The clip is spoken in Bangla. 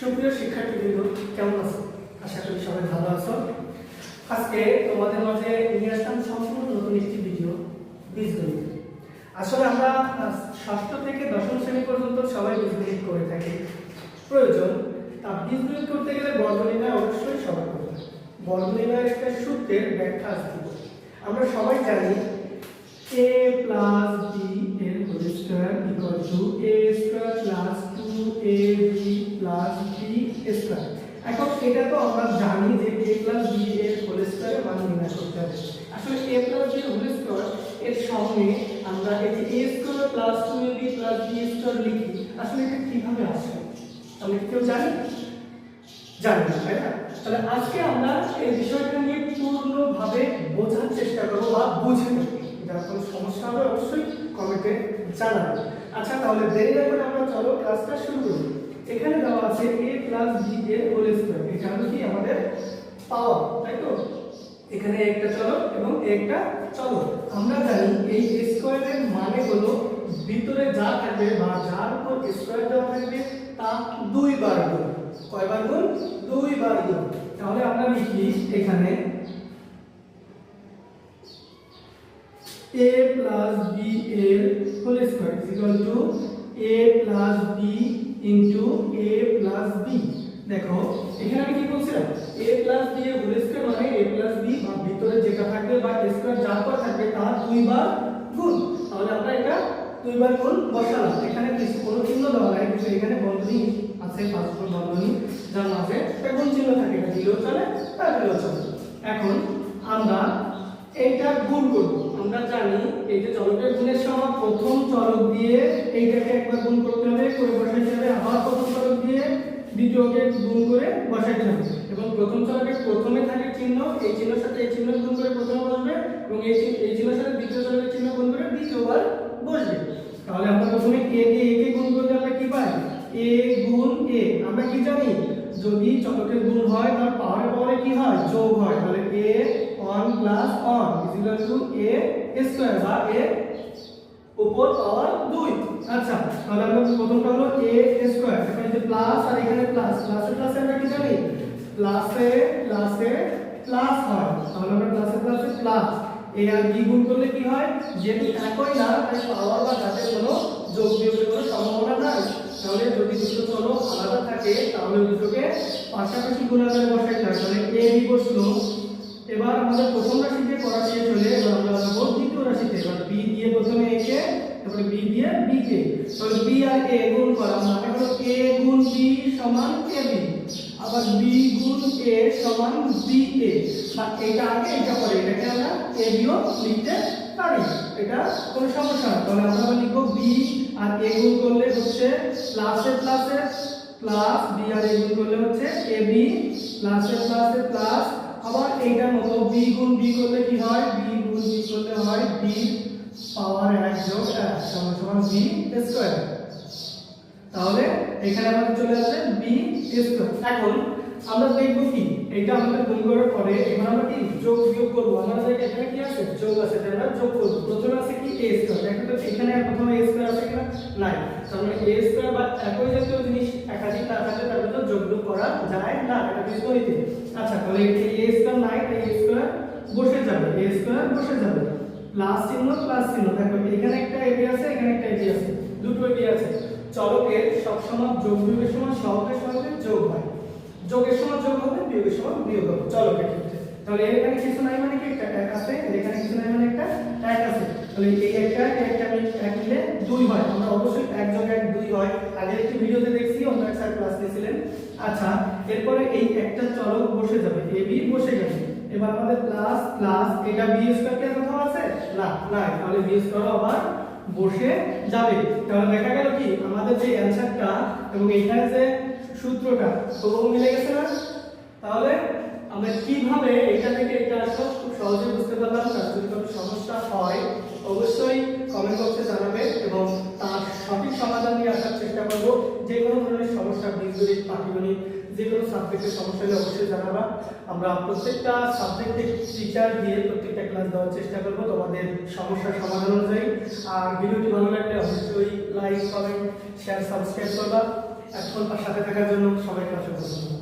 সুপ্রিয় শিক্ষার্থীবৃন্দ, কেমন আছো? আশা করি সবাই ভালো আছো। আজকে তোমাদের মাঝে নিয়ে আসলাম সম্পূর্ণ নতুন একটি ভিডিও বীজগণিত। আসলে আমরা ষষ্ঠ থেকে দশম শ্রেণি পর্যন্ত সবাই বীজগণিত করে থাকি। প্রয়োজন, তা বীজগণিত করতে গেলে বর্গনির্ণয় অবশ্যই করতে হয়। বর্গনির্ণয়ের একটা সূত্রের ব্যাখ্যা আসতে আমরা সবাই জানি, a plus b এর whole square equal to a square plus 2ab plus b square এখন এটা তো আমরা জানি যে a প্লাস b এর হোল মান নির্ণয় করতে হবে। আসলে a প্লাস এর হোল এর সঙ্গে আমরা এই a square plus 2ab plus b square লিখি, আসলে এটা কীভাবে আসে আমরা কেউ জানি? জানি না, তাই না? তাহলে আজকে আমরা এই বিষয়টা নিয়ে পূর্ণভাবে বোঝার চেষ্টা করব বা বুঝে নেব। যার কোনো সমস্যা হবে অবশ্যই কমেন্টে জানাব আচ্ছা তাহলে দেরি না করে আমরা চলো ক্লাসটা শুরু করি। এখানে দেওয়া আছে a প্লাস b এর হোল স্কয়ার এটা হলো কি? আমাদের পাওয়ার তাই তো? এখানে একটা চলক এবং একটা চলক। আমরা জানি এই স্কয়ারের মানে হলো ভিতরে যা থাকবে বা যার উপর স্কয়ার দেওয়া থাকবে, তা দুই বার গুণ। কয়বার গুণ? দুই বার গুণ। তাহলে আমরা লিখি এখানে a plus b এর whole square equal to a plus b into a plus b. দেখো, এখানে আমি কি বলছিলাম? A plus b এর হোল স্কয়ার মানে a plus b বা ভিতরে যেটা থাকবে বা স্কয়ার যা পর থাকবে তার দুইবার গুণ। তাহলে আমরা এটা দুইবার গুণ বসালাম। এখানে কিছু কোনো চিহ্ন দেওয়া নাই কিন্তু এখানে বন্ধনী আছে পাঁচপুর বন্ধনী যার মাঝে গুণ চিহ্ন থাকে, এটা চলে তা দিলেও চলে। এখন আমরা এইটা গুণ করব। আমরা জানি এই যে চলকের গুণের সময় প্রথম চলক দিয়ে এইটাকে একবার গুণ করতে হবে, করে বসাইতে হবে, আবার প্রথম চলক দিয়ে দ্বিতীয়কে গুণ করে বসাইতে হবে। এবং প্রথম চলকের প্রথমে থাকে চিহ্ন, এই চিহ্নের সাথে এই চিহ্ন গুণ করে প্রথমে বসবে, এবং এই এই চিহ্নের সাথে দ্বিতীয় চলকের চিহ্ন গুণ করে দ্বিতীয়বার বসবে। তাহলে আমরা প্রথমে a দিয়ে a কে গুণ করলে আমরা কি পাই? a গুণ a আমরা কি জানি? যদি চলকের গুণ হয়, তার পাওয়ারে পাওয়ারে কি হয়? যোগ হয়। তাহলে a 1 plus 1 is equal to a square বা a উপর পাওয়ার 2 আচ্ছা তাহলে আমরা প্রথমটা হলো a স্কয়ার এখানে যে প্লাস আর এখানে প্লাস প্লাসে প্লাসে আমরা কি জানি? প্লাসে প্লাসে প্লাস হয়। তাহলে আমরা প্লাসে প্লাসে প্লাস a আর b গুণ করলে কি হয়? যেহেতু একই না, তাই পাওয়ার বা ঘাতের কোনো যোগ বিয়োগের কোনো সম্ভাবনা নাই, তাহলে যদি দুটো চলো আলাদা থাকে, তাহলে দুটোকে পাশাপাশি গুণাকারে বসাইতে হয় তাহলে a b বসল। এবার আমাদের প্রথম রাশিতে করা শেষ হলে এবার আমরা যাব দ্বিতীয় রাশিতে, এবার বি দিয়ে প্রথমে একে তারপরে বি দিয়ে বি কে তাহলে b আর a গুণ করা মানে হলো a গুণ বি সমান কে বি আবার b গুণ a সমান বি বা এটা আগে, এটা পরে, এটাকে আমরা a b ও লিখতে পারি। এটা কোনো সমস্যা না। তাহলে আমরা লিখব b আর a গুণ করলে হচ্ছে প্লাসে প্লাসে প্লাস বি আর a গুণ করলে হচ্ছে ab প্লাসে প্লাসে প্লাস আবার এইটার মতো বি গুণ বি করলে কি হয়? বি গুণ বি করলে হয় বি পাওয়ার এক যোগ এক সমান সমান বি স্কয়ার তাহলে এখানে আমাদের চলে আসে বি স্কয়ার এখন আমরা দেখব কি? এটা আমাদের গুণ করার পরে এবার আমরা কি যোগ বিয়োগ করব? আমাদের এখানে কি আছে? যোগ আছে তাই আমরা যোগ করব। প্রথমে আছে কি a স্কয়ার দেখো তো, এখানে প্রথমে a স্কয়ার আছে কিনা? নাই। তার মানে a স্কয়ার বা একই জাতীয় জিনিস একাধিক না থাকলে তার ভিতর যোগ বিয়োগ করা যায় না, এটা বীজগণিতে আচ্ছা তাহলে এই a স্কয়ার নাই তাই a স্কয়ার বসে যাবে, a স্কয়ার বসে যাবে। প্লাস চিহ্ন প্লাস চিহ্ন। দেখো, এখানে একটা ab আছে, এখানে একটা ab আছে, দুটো ab আছে। চলকের সবসময় যোগ বিয়োগের সময় সহগের সঙ্গে যোগ হয়। যোগের সময় যোগ হবে, বিয়োগের সময় বিয়োগ হবে। চলকের ক্ষেত্রে তাহলে এখানে কিছু নাই মানে কি? একটা এক আছে এখানে কিছু নাই মানে একটা এক আছে। তাহলে এই একটা একটা এক নিলে দুই হয়। আমরা অবশ্যই এক যোগ এক দুই হয়। আগে একটি ভিডিওতে দেখছি, অন্য এক স্যার ক্লাস নিয়েছিলেন। আচ্ছা এরপরে এই একটা চলক বসে যাবে। এ, বি বসে গেছে। এবার আমাদের প্লাস প্লাস এটা বি স্কয়ার কি কোথাও আছে? না, নাই। তাহলে বি স্কয়ার আবার বসে যাবে। তাহলে দেখা গেল কি? আমাদের যে অ্যানসারটা এবং এখানে যে সূত্রটা। তবুও মিলে গেছে না? তাহলে আমরা কীভাবে এটা থেকে এটা আসো খুব সহজে বুঝতে পারলাম, তার যদি কোনো সমস্যা হয়, অবশ্যই কমেন্ট বক্সে জানাবে এবং তার সঠিক সমাধান নিয়ে আসার চেষ্টা করব। যে কোনো ধরনের সমস্যা বীজগণিত পাটিগণিত, যে কোনো সাবজেক্টের সমস্যা হলে অবশ্যই জানাবা। আমরা প্রত্যেকটা সাবজেক্টের টিচার দিয়ে প্রত্যেকটা ক্লাস দেওয়ার চেষ্টা করব তোমাদের সমস্যার সমাধান অনুযায়ী। আর ভিডিওটি ভালো লাগলে অবশ্যই লাইক কমেন্ট শেয়ার সাবস্ক্রাইব করবা। এখন তার সাথে থাকার জন্য সবাই অসংখ্য ধন্যবাদ।